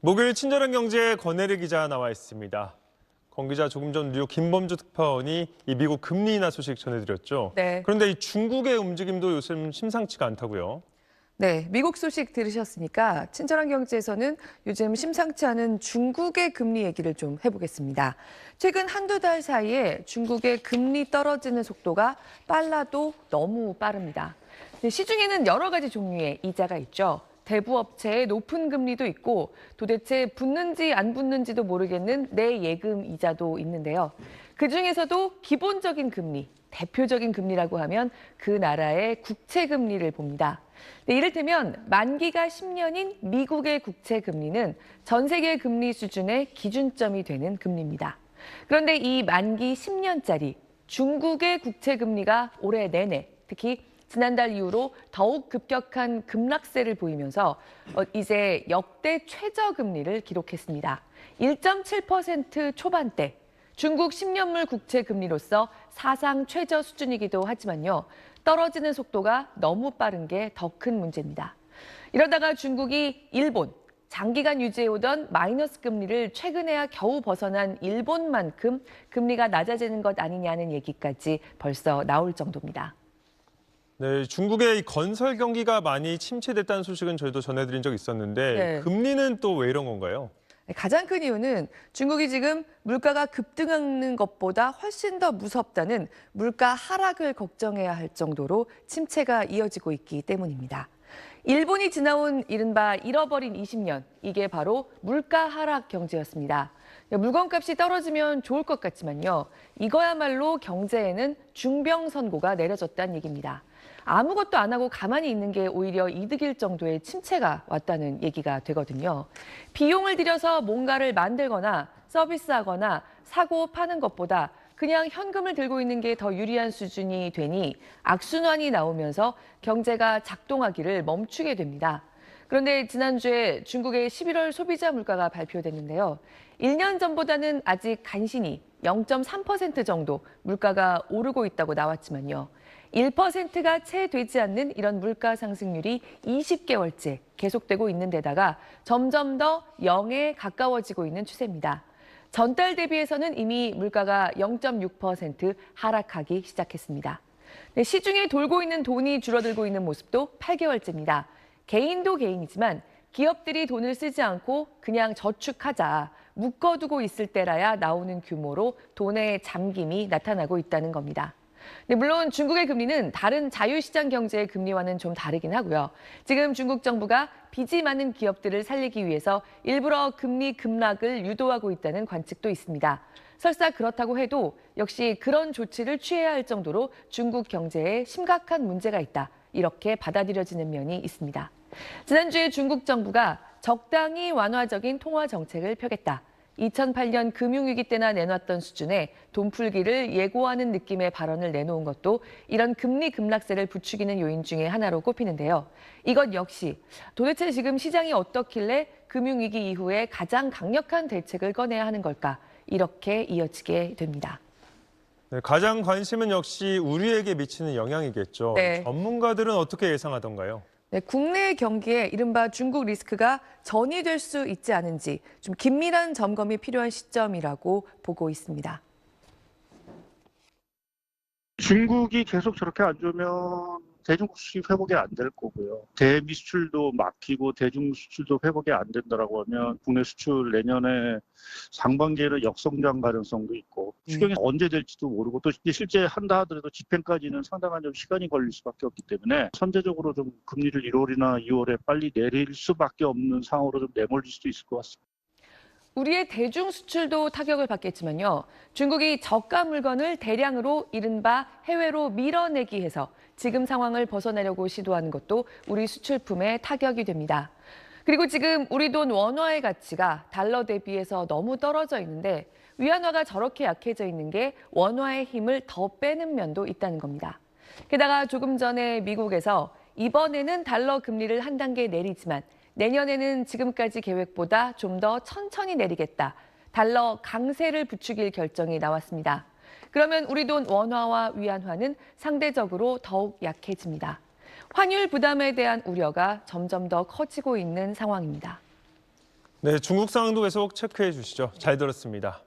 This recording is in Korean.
목요일 친절한 경제 권혜리 기자 나와 있습니다. 권 기자 조금 전 뉴욕 김범주 특파원이 이 미국 금리 인하 소식 전해드렸죠. 네. 그런데 이 중국의 움직임도 요즘 심상치가 않다고요. 네, 미국 소식 들으셨으니까 친절한 경제에서는 요즘 심상치 않은 중국의 금리 얘기를 좀 해보겠습니다. 최근 한두 달 사이에 중국의 금리 떨어지는 속도가 빨라도 너무 빠릅니다. 네, 시중에는 여러 가지 종류의 이자가 있죠. 대부업체의 높은 금리도 있고 도대체 붙는지 안 붙는지도 모르겠는 내 예금 이자도 있는데요. 그 중에서도 기본적인 금리, 대표적인 금리라고 하면 그 나라의 국채 금리를 봅니다. 네, 이를테면 만기가 10년인 미국의 국채 금리는 전 세계 금리 수준의 기준점이 되는 금리입니다. 그런데 이 만기 10년짜리 중국의 국채 금리가 올해 내내 특히 지난달 이후로 더욱 급격한 급락세를 보이면서 어, 이제 역대 최저 금리를 기록했습니다. 1.7% 초반대 중국 10년물 국채 금리로서 사상 최저 수준이기도 하지만요. 떨어지는 속도가 너무 빠른 게 더 큰 문제입니다. 이러다가 중국이 일본, 장기간 유지해오던 마이너스 금리를 최근에야 겨우 벗어난 일본만큼 금리가 낮아지는 것 아니냐는 얘기까지 벌써 나올 정도입니다. 네, 중국의 이 건설 경기가 많이 침체됐다는 소식은 저희도 전해드린 적 있었는데 네. 금리는 또 왜 이런 건가요? 가장 큰 이유는 중국이 지금 물가가 급등하는 것보다 훨씬 더 무섭다는 물가 하락을 걱정해야 할 정도로 침체가 이어지고 있기 때문입니다. 일본이 지나온 이른바 잃어버린 20년, 이게 바로 물가 하락 경제였습니다. 물건값이 떨어지면 좋을 것 같지만요. 이거야말로 경제에는 중병 선고가 내려졌다는 얘기입니다. 아무것도 안 하고 가만히 있는 게 오히려 이득일 정도의 침체가 왔다는 얘기가 되거든요. 비용을 들여서 뭔가를 만들거나 서비스하거나 사고 파는 것보다 그냥 현금을 들고 있는 게 더 유리한 수준이 되니 악순환이 나오면서 경제가 작동하기를 멈추게 됩니다. 그런데 지난주에 중국의 11월 소비자 물가가 발표됐는데요. 1년 전보다는 아직 간신히 0.3% 정도 물가가 오르고 있다고 나왔지만요. 1%가 채 되지 않는 이런 물가 상승률이 20개월째 계속되고 있는 데다가 점점 더 0에 가까워지고 있는 추세입니다. 전달 대비해서는 이미 물가가 0.6% 하락하기 시작했습니다. 네, 시중에 돌고 있는 돈이 줄어들고 있는 모습도 8개월째입니다. 개인도 개인이지만 기업들이 돈을 쓰지 않고 그냥 저축하자, 묶어두고 있을 때라야 나오는 규모로 돈의 잠김이 나타나고 있다는 겁니다. 네, 물론 중국의 금리는 다른 자유시장 경제의 금리와는 좀 다르긴 하고요. 지금 중국 정부가 빚이 많은 기업들을 살리기 위해서 일부러 금리 급락을 유도하고 있다는 관측도 있습니다. 설사 그렇다고 해도 역시 그런 조치를 취해야 할 정도로 중국 경제에 심각한 문제가 있다. 이렇게 받아들여지는 면이 있습니다. 지난주에 중국 정부가 적당히 완화적인 통화 정책을 펴겠다. 2008년 금융위기 때나 내놨던 수준의 돈풀기를 예고하는 느낌의 발언을 내놓은 것도 이런 금리 급락세를 부추기는 요인 중에 하나로 꼽히는데요. 이것 역시 도대체 지금 시장이 어떻길래 금융위기 이후에 가장 강력한 대책을 꺼내야 하는 걸까? 이렇게 이어지게 됩니다. 네, 가장 관심은 역시 우리에게 미치는 영향이겠죠. 네. 전문가들은 어떻게 예상하던가요? 네, 국내 경기에 이른바 중국 리스크가 전이 될 수 있지 않은지 좀 긴밀한 점검이 필요한 시점이라고 보고 있습니다. 중국이 계속 저렇게 안 좋으면 대중국 수입 회복이 안 될 거고요. 대미 수출도 막히고 대중 수출도 회복이 안 된다라고 하면 국내 수출 내년에 상반기에는 역성장 가능성도 있고 추경이 언제 될지도 모르고 또 실제 한다 하더라도 집행까지는 상당한 좀 시간이 걸릴 수밖에 없기 때문에 선제적으로 좀 금리를 1월이나 2월에 빨리 내릴 수밖에 없는 상황으로 좀 내몰릴 수도 있을 것 같습니다. 우리의 대중 수출도 타격을 받겠지만요. 중국이 저가 물건을 대량으로 이른바 해외로 밀어내기 해서 지금 상황을 벗어나려고 시도하는 것도 우리 수출품에 타격이 됩니다. 그리고 지금 우리 돈 원화의 가치가 달러 대비해서 너무 떨어져 있는데 위안화가 저렇게 약해져 있는 게 원화의 힘을 더 빼는 면도 있다는 겁니다. 게다가 조금 전에 미국에서 이번에는 달러 금리를 한 단계 내리지만 내년에는 지금까지 계획보다 좀 더 천천히 내리겠다. 달러 강세를 부추길 결정이 나왔습니다. 그러면 우리 돈 원화와 위안화는 상대적으로 더욱 약해집니다. 환율 부담에 대한 우려가 점점 더 커지고 있는 상황입니다. 네, 중국 상황도 계속 체크해 주시죠. 잘 들었습니다.